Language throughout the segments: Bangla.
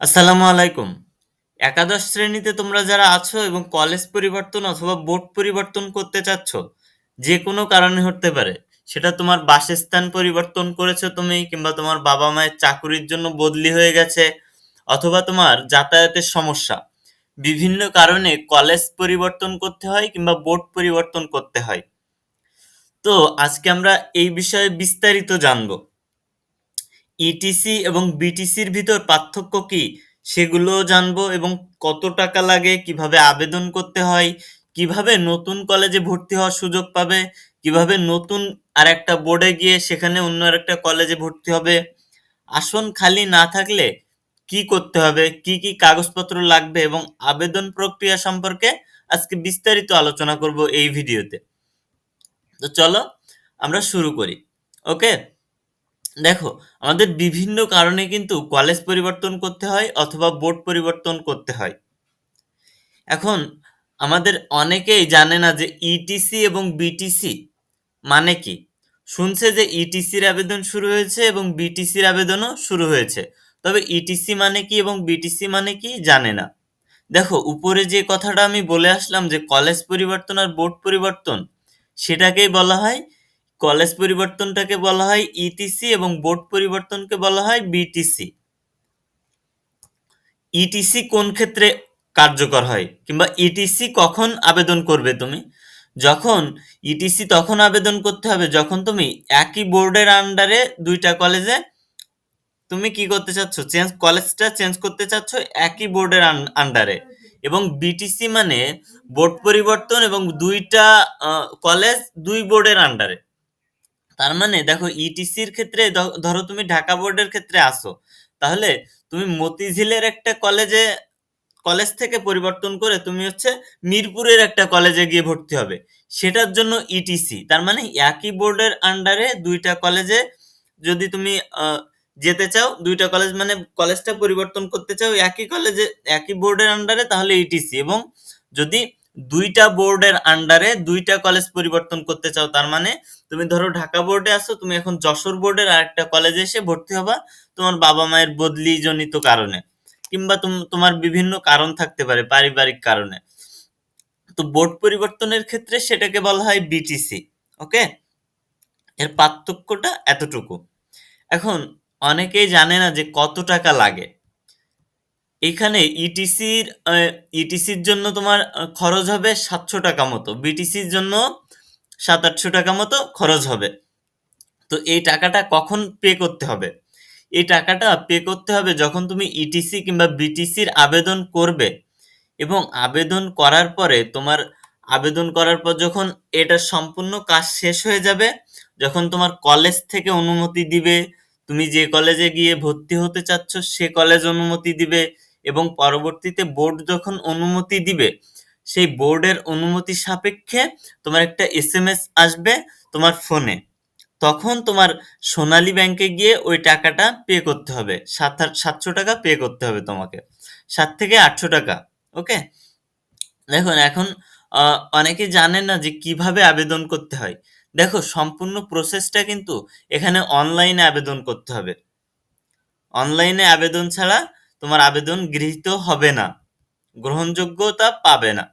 আসসালামু আলাইকুম। একাদশ শ্রেণীতে তোমরা যারা আছো এবং কলেজ পরিবর্তন অথবা বোর্ড পরিবর্তন করতে চাচ্ছ, যে কোনো কারণে হতে পারে। সেটা তোমার বাসস্থান পরিবর্তন করেছ তুমি কিংবা তোমার বাবা-মায়ের চাকুরির জন্য বদলি হয়ে গেছে অথবা তোমার যাতায়াতের সমস্যা। বিভিন্ন কারণে কলেজ পরিবর্তন করতে হয় কিংবা বোর্ড পরিবর্তন করতে হয়। তো আজকে আমরা এই বিষয়ে বিস্তারিত জানব। ইটিসি এবং বিটিসির ভিতর পার্থক্য কি? সেগুলোও জানব এবং কত টাকা লাগে, কীভাবে আবেদন করতে হয়, কীভাবে নতুন কলেজে ভর্তি হওয়ার সুযোগ পাবে, কীভাবে নতুন আর একটা বোর্ডে গিয়ে সেখানে অন্য আরেকটা কলেজে ভর্তি হবে। আসন খালি না থাকলে কি করতে হবে, কি কি কাগজপত্র লাগবে এবং আবেদন প্রক্রিয়া সম্পর্কে আজকে বিস্তারিত আলোচনা করব এই ভিডিওতে। তো চলো আমরা শুরু করি ওকে দেখো, আমাদের বিভিন্ন কারণে কিন্তু কলেজ পরিবর্তন করতে হয় অথবা বোর্ড পরিবর্তন করতে হয়। এখন, আমাদের অনেকেই জানে না যে ইটিসি এবং বিটিসি মানে কি? শুনছে যে ইটিসির আবেদন শুরু হয়েছে এবং বিটিসির আবেদনও শুরু হয়েছে। তবে ইটিসি মানে কি এবং বিটিসি মানে কি জানে না। দেখো, উপরে যে কথাটা আমি বলে আসলাম যে কলেজ পরিবর্তন আর বোর্ড পরিবর্তন, সেটাকেই বলা হয় কলেজ পরিবর্তনটাকে বলা হয় ইটিসি এবং বোর্ড পরিবর্তনকে বলা হয় বিটিসি ইটিসি কোন ক্ষেত্রে কার্যকর হয়? কিংবা ইটিসি কখন আবেদন করবে তুমি? যখন ইটিসি তখন আবেদন করতে হবে, যখন তুমি একই বোর্ডের আন্ডারে দুইটা কলেজে তুমি কি করতে চাচ্ছ? চেঞ্জ কলেজটা চেঞ্জ করতে চাচ্ছ একই বোর্ডের আন্ডারে এবং বিটিসি মানে বোর্ড পরিবর্তন এবং দুইটা কলেজ দুই বোর্ডের আন্ডারে তার মানে দেখো ইটিসির ক্ষেত্রে ধরো তুমি ঢাকা বোর্ডের ক্ষেত্রে আসো, তাহলে তুমি মতিঝিলের একটা কলেজে কলেজ থেকে পরিবর্তন করে তুমি হচ্ছে মিরপুরের একটা কলেজে গিয়ে ভর্তি হবে। সেটার জন্য ইটিসি তার মানে একই বোর্ডের আন্ডারে দুইটা কলেজে যদি তুমি যেতে চাও, দুইটা কলেজ মানে কলেজটা পরিবর্তন করতে চাও, একই কলেজে একই বোর্ডের আন্ডারে তাহলে ইটিসি এবং যদি দুইটা বোর্ডের আন্ডারে দুইটা কলেজ পরিবর্তন করতে চাও, তার মানে তুমি ধরো ঢাকা বোর্ডে আসো তুমি এখন যশোর বোর্ডের আরেকটা কলেজে এসে ভর্তি হবা তোমার বাবা মায়ের বদলি জনিত কারণে কিংবা তোমার বিভিন্ন কারণ থাকতে পারে পারিবারিক কারণে। তো বোর্ড পরিবর্তনের ক্ষেত্রে সেটাকে বলা হয় বিটিসি ওকে এর পার্থক্যটা এতটুকু। এখন অনেকেই জানে না যে কত টাকা লাগে। এখানে ইটিসির ইটিসির জন্য তোমার খরচ হবে সাতশো টাকা মতো। বিটিসির জন্য সাত আটশো টাকা মতো খরচ হবে। তো এই টাকাটা কখন পে করতে হবে? এই টাকাটা পে করতে হবে যখন তুমি ইটিসি কিংবা বিটিসির আবেদন করবে এবং আবেদন করার পরে তোমার, আবেদন করার পর যখন এটা সম্পূর্ণ কাজ শেষ হয়ে যাবে, যখন তোমার কলেজ থেকে অনুমতি দিবে, তুমি যে কলেজে গিয়ে ভর্তি হতে চাচ্ছ সে কলেজ অনুমতি দিবে এবং পরবর্তীতে বোর্ড যখন অনুমতি দিবে, সেই বোর্ডের অনুমতি সাপেক্ষে তোমার একটা এস এম এস আসবে তোমার ফোনে। তখন তোমার সোনালী ব্যাংকে গিয়ে ওই টাকাটা পে করতে হবে। সাত সাতশো টাকা পে করতে হবে তোমাকে। সাত থেকে আটশো টাকা, ওকে? দেখুন, এখন অনেকে জানেন না যে কীভাবে আবেদন করতে হয়। দেখো, সম্পূর্ণ প্রসেসটা কিন্তু এখানে অনলাইনে আবেদন করতে হবে। অনলাইনে আবেদন ছাড়া তোমার আবেদন গৃহীত হবে না, গ্রহণযোগ্যতা পাবে না।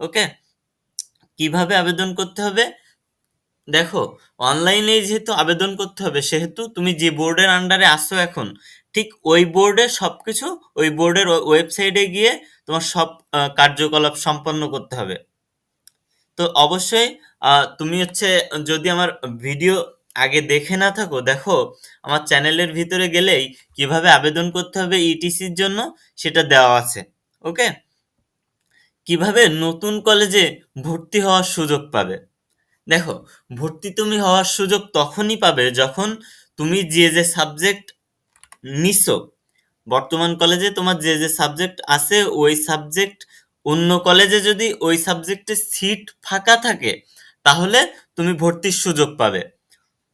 ওকে? কীভাবে আবেদন করতে হবে? দেখো অনলাইনে যেহেতু আবেদন করতে হবে, সেহেতু তুমি যে বোর্ডের আন্ডারে আসো এখন, ঠিক ওই বোর্ডে সব কিছু ওই বোর্ডের ওয়েবসাইটে গিয়ে তোমার সব কার্যকলাপ সম্পন্ন করতে হবে। তো অবশ্যই তুমি হচ্ছে, যদি আমার ভিডিও আগে দেখে না থাকো, দেখো আমার চ্যানেলের ভিতরে গেলেই কীভাবে আবেদন করতে হবে ইটিসির জন্য সেটা দেওয়া আছে ওকে কীভাবে নতুন কলেজে ভর্তি হওয়ার সুযোগ পাবে? দেখো, ভর্তি তুমি হওয়ার সুযোগ তখনই পাবে যখন তুমি যে যে সাবজেক্ট নিছো। বর্তমান কলেজে তোমার যে যে সাবজেক্ট আছে, ওই সাবজেক্ট অন্য কলেজে যদি ওই সাবজেক্টে সিট ফাঁকা থাকে, তাহলে তুমি ভর্তির সুযোগ পাবে।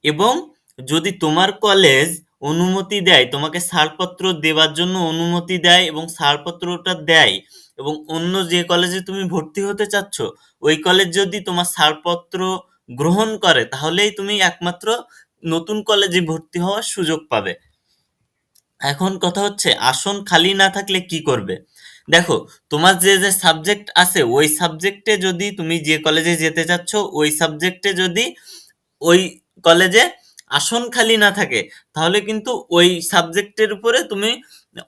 এবং যদি তোমার কলেজ অনুমতি দেয়, তোমাকে ছাড়পত্র দেওয়ার জন্য অনুমতি দেয় এবং ছাড়পত্রটা দেয় এবং অন্য যে কলেজে তুমি ভর্তি হতে চাচ্ছ, ওই কলেজ যদি তোমার ছাড়পত্র গ্রহণ করে, তাহলেই তুমি একমাত্র নতুন কলেজে ভর্তি হওয়ার সুযোগ পাবে। এখন কথা হচ্ছে, আসন খালি না থাকলে কি করবে? দেখো, তোমার যে যে সাবজেক্ট আছে, ওই সাবজেক্টে যদি তুমি যে কলেজে যেতে চাচ্ছ, ওই সাবজেক্টে যদি ওই কলেজে আসন খালি না থাকে, তাহলে কিন্তু ওই সাবজেক্টের উপরে তুমি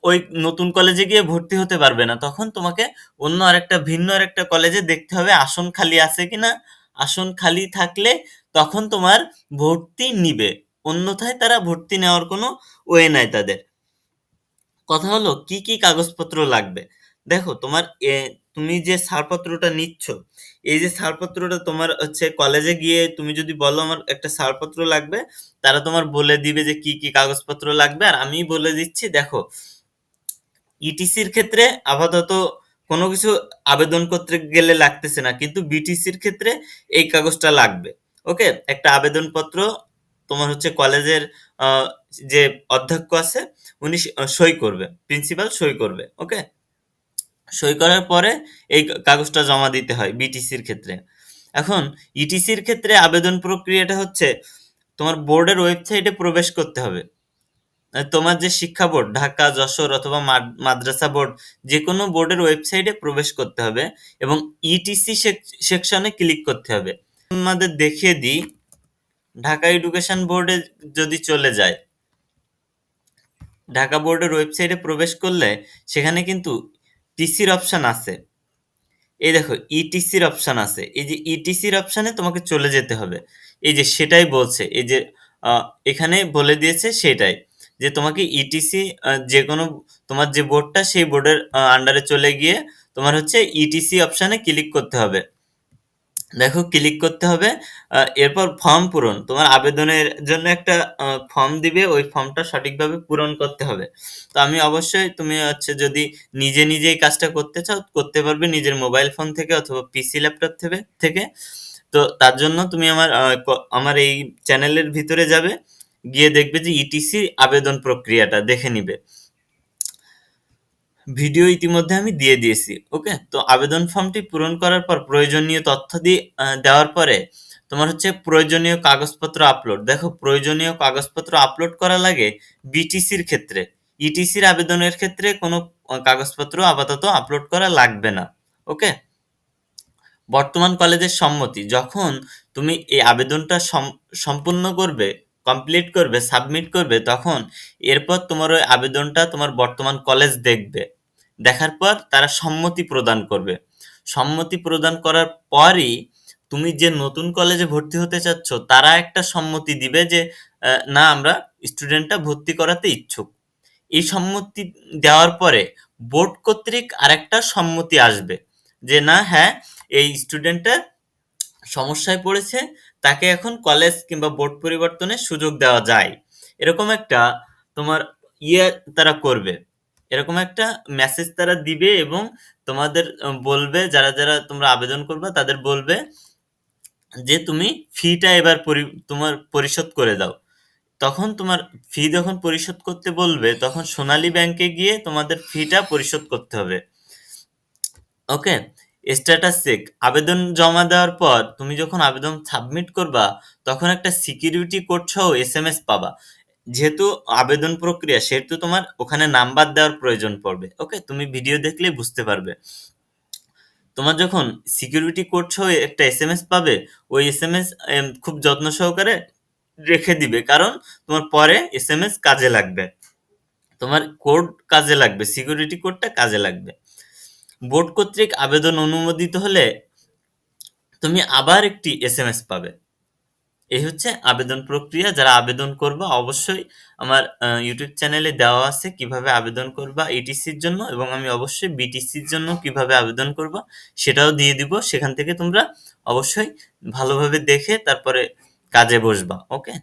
ওই নতুন কলেজে গিয়ে ভর্তি হতে পারবে না। তখন তোমাকে অন্য আরেকটা, ভিন্ন আরেকটা কলেজে দেখতে হবে আসন খালি আছে কিনা। আসন খালি থাকলে তখন তোমার ভর্তি নিবে। অন্যথায় তারা ভর্তি নেওয়ার কোনো ওয়ে নাই তাদের। কথা হলো, কি কি কাগজপত্র লাগবে? দেখো তোমার তুমি যে ছাড়পত্রটা নিচ্ছ, এই যে ছাড়পত্রটা তোমার হচ্ছে কলেজে গিয়ে তুমি যদি বলো আমার একটা ছাড়পত্র লাগবে, তারা তোমার বলে দিবে যে কি কি কাগজপত্র লাগবে। আর আমি বলে দিচ্ছি, দেখো ইটিসির ক্ষেত্রে আপাতত কোনো কিছু আবেদন করতে গেলে লাগতেছে না, কিন্তু বিটিসির ক্ষেত্রে এই কাগজটা লাগবে, ওকে? একটা আবেদনপত্র তোমার হচ্ছে কলেজের যে অধ্যক্ষ আছে, উনি সই করবে প্রিন্সিপাল সই করবে, ওকে? সই করার পরে এই কাগজটা জমা দিতে হয় বিটিসির ক্ষেত্রে। এখন ইটিসির ক্ষেত্রে আবেদন প্রক্রিয়াটা হচ্ছে তোমার বোর্ডের ওয়েবসাইটে প্রবেশ করতে হবে। তোমার যে শিক্ষা বোর্ড, ঢাকা, যশোর অথবা মাদ্রাসা বোর্ড যে কোনো বোর্ডের ওয়েবসাইটে প্রবেশ করতে হবে এবং ইটিসি সেকশনে ক্লিক করতে হবে। আমাদের দেখিয়ে দিই, ঢাকা এডুকেশন বোর্ডে যদি চলে যায়, ঢাকা বোর্ডের ওয়েবসাইটে প্রবেশ করলে সেখানে কিন্তু টিসির অপশান আছে। এই দেখো ইটিসির অপশান আছে। এই যে ইটিসির অপশানে তোমাকে চলে যেতে হবে। এই যে সেটাই বলছে, এই যে এখানে বলে দিয়েছে সেটাই, যে তোমাকে ইটিসি যে কোনো, তোমার যে বোর্ডটা সেই বোর্ডের আন্ডারে চলে গিয়ে তোমার হচ্ছে ইটিসি অপশানে ক্লিক করতে হবে। দেখো ক্লিক করতে হবে এরপর ফর্ম পূরণ। তোমার আবেদনের জন্য একটা ফর্ম দিবে, ওই ফর্মটা সঠিকভাবে পূরণ করতে হবে। তো আমি অবশ্যই তুমি হচ্ছে যদি নিজে নিজেই কাজটা করতে চাও, করতে পারবে নিজের মোবাইল ফোন থেকে অথবা পিসি ল্যাপটপ থেকে থেকে। তো তার জন্য তুমি আমার আমার এই চ্যানেলের ভিতরে যাবে, গিয়ে দেখবে যে ইটিসি আবেদন প্রক্রিয়াটা দেখে নিবে। ভিডিও ইতিমধ্যে আমি দিয়ে দিয়েছি ওকে তো আবেদন ফর্মটি পূরণ করার পর প্রয়োজনীয় তথ্য দিয়ে দেওয়ার পরে তোমার হচ্ছে প্রয়োজনীয় কাগজপত্র আপলোড দেখো, প্রয়োজনীয় কাগজপত্র আপলোড করা লাগে বিটিসির ক্ষেত্রে। ইটিসির আবেদনের ক্ষেত্রে কোনো কাগজপত্র আপাতত আপলোড করা লাগবে না ওকে বর্তমান কলেজের সম্মতি, যখন তুমি এই আবেদনটা সম- সম্পূর্ণ করবে কমপ্লিট করবে সাবমিট করবে, তখন এরপর তোমার ওই আবেদনটা তোমার বর্তমান কলেজ দেখবে। দেখার পর তারা সম্মতি প্রদান করবে। সম্মতি প্রদান করার পরই তুমি যে নতুন কলেজে ভর্তি হতে চাচ্ছ, তারা একটা সম্মতি দিবে যে না, আমরা স্টুডেন্টটা ভর্তি করাতে ইচ্ছুক। এই সম্মতি দেওয়ার পরে বোর্ড কর্তৃক আরেকটা সম্মতি আসবে যে, না হ্যাঁ এই স্টুডেন্টটা সমস্যায় পড়েছে তাকে এখন কলেজ কিংবা বোর্ড পরিবর্তনের সুযোগ দেওয়া যায়। এরকম একটা তোমার ইয়ে তারা করবে। এরকম একটা মেসেজ তারা দিবে এবং তোমাদের বলবে, যারা যারা তোমরা আবেদন করবে, তাদের বলবে যে তুমি ফিটা এবার তোমার পরিশোধ করে দাও। তখন তোমার ফি যখন পরিশোধ করতে বলবে, তখন সোনালী ব্যাংকে গিয়ে তোমাদের ফিটা পরিশোধ করতে হবে। ওকে স্ট্যাটাস চেক আবেদন জমা দেওয়ার পর তুমি যখন আবেদন সাবমিট করবা, তখন একটা সিকিউরিটি কোড সহ এস এম এস পাবা। যেহেতু আবেদন প্রক্রিয়া, সেহেতু তোমার ওখানে নাম্বার দেওয়ার প্রয়োজন পড়বে। ওকে তুমি ভিডিও দেখলে বুঝতে পারবে। তোমার যখন সিকিউরিটি কোড সহ একটা এস পাবে, ওই এস এম খুব যত্ন সহকারে রেখে দিবে। কারণ তোমার পরে এস এম এস কাজে লাগবে। তোমার কোড কাজে লাগবে সিকিউরিটি কোডটা কাজে লাগবে। বোর্ড কর্তৃক আবেদন অনুমোদিত হলে তুমি আবার একটি এসএমএস পাবে। এই হচ্ছে আবেদন প্রক্রিয়া। যারা আবেদন করবা, অবশ্যই আমার ইউটিউব চ্যানেলে দেওয়া আছে কীভাবে আবেদন করবা এটিসির জন্য এবং আমি অবশ্যই বিটিসির জন্য কীভাবে আবেদন করবা সেটাও দিয়ে দিব। সেখান থেকে তোমরা অবশ্যই ভালোভাবে দেখে তারপরে কাজে বসবা ওকে